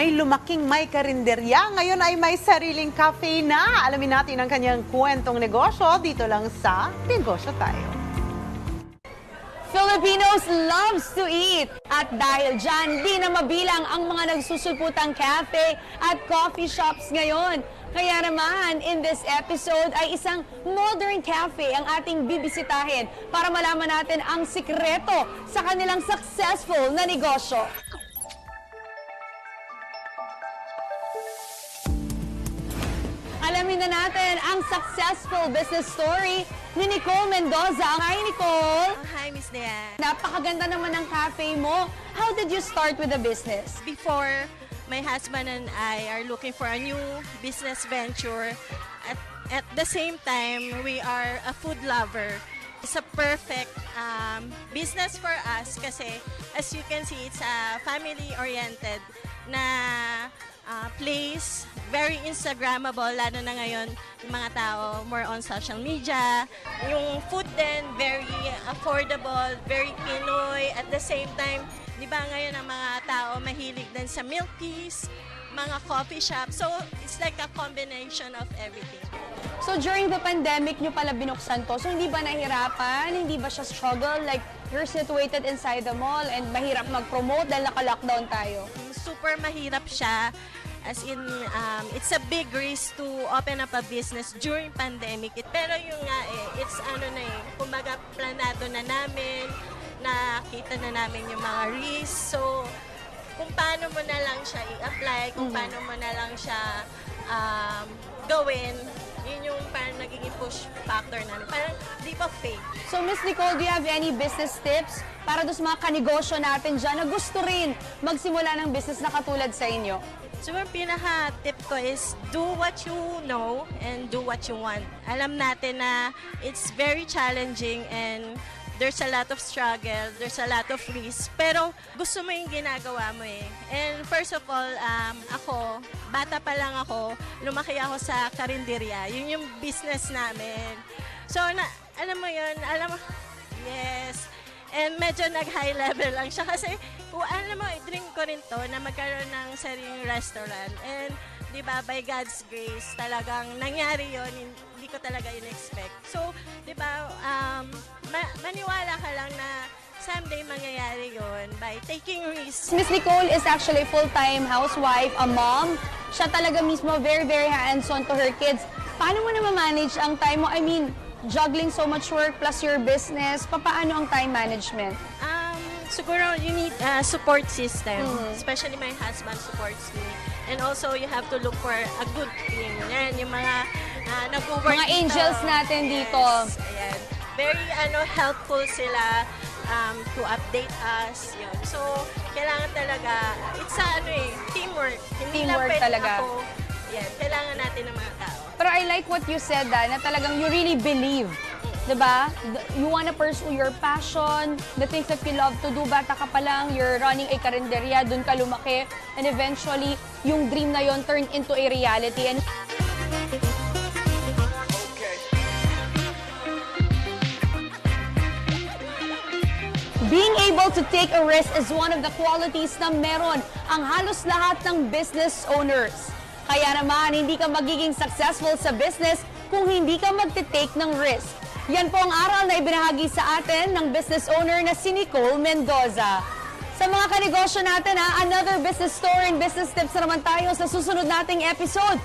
may lumaking may karinderya. Ngayon ay may sariling cafe na. Alamin natin ang kanyang kwentong negosyo dito lang sa Negosyo Tayo. Filipinos loves to eat. At dahil dyan, di na mabilang ang mga nagsusulputang cafe at coffee shops ngayon. Kaya naman, in this episode ay isang modern cafe ang ating bibisitahin para malaman natin ang sikreto sa kanilang successful na negosyo. Na natin ang successful business story ni Nicole Mendoza. Hi, Nicole! Oh, hi, Miss Diane. Napakaganda naman ng cafe mo. How did you start with the business? Before, my husband and I are looking for a new business venture. At, at the same time, we are a food lover. It's a perfect um, business for us kasi as you can see, it's a family-oriented na uh, place, very Instagrammable, lalo na ngayon yung mga tao more on social media. Yung food din, very affordable, very Pinoy. At the same time, di ba ngayon ang mga tao mahilig din sa milk teas, mga coffee shop. So, it's like a combination of everything. So during the pandemic nyo pala binuksan to. So hindi ba nahirapan? Hindi ba siya struggle? Like you're situated inside the mall and mahirap mag-promote dahil naka-lockdown tayo. super mahirap siya. As in, um, it's a big risk to open up a business during pandemic. It, pero yung nga eh, it's ano na eh, kumbaga planado na namin, nakita na namin yung mga risks. So, kung paano mo na lang siya i-apply, kung paano mo na lang siya um, gawin, parang nagiging push factor namin. Parang di pa fake. So Miss Nicole, do you have any business tips para doon sa mga kanegosyo natin dyan na gusto rin magsimula ng business na katulad sa inyo? Siguro pinaka-tip ko is do what you know and do what you want. Alam natin na it's very challenging and there's a lot of struggle, there's a lot of risk, pero gusto mo yung ginagawa mo eh. And first of all, um, ako, bata pa lang ako, lumaki ako sa karinderya. Yun yung business namin. So, na, alam mo yun, alam mo, yes, And medyo nag-high level lang siya kasi kung alam mo, dream ko rin to na magkaroon ng sariling restaurant. And di ba, by God's grace, talagang nangyari yon hindi ko talaga in-expect. So, di ba, um, ma- maniwala ka lang na someday mangyayari yon by taking risks. Miss Nicole is actually a full-time housewife, a mom. Siya talaga mismo very, very hands-on to her kids. Paano mo na manage ang time mo? I mean, juggling so much work plus your business. Paano ang time management? Um, siguro you need a support system. Especially my husband supports me. And also, you have to look for a good team. Yan, yung mga uh, nag-work Mga angels natin dito. Ayan. Very ano, helpful sila um, to update us. Yun. So, kailangan talaga, it's a, ano eh, teamwork. Hindi Teamwork talaga. ako. Yan, kailangan natin ng mga tao. Pero I like what you said, ah, na talagang you really believe. 'Di ba? The- You wanna pursue your passion, the things that you love to do. Bata ka pa lang, you're running a karinderya, dun ka lumaki, and eventually, yung dream na yon turned into a reality. And Being able to take a risk is one of the qualities na meron ang halos lahat ng business owners. Kaya naman, hindi ka magiging successful sa business kung hindi ka magte-take ng risk. Yan po ang aral na ibinahagi sa atin ng business owner na si Nicole Mendoza. Sa mga kanegosyo natin ha, another business story and business tips na naman tayo sa susunod nating episode.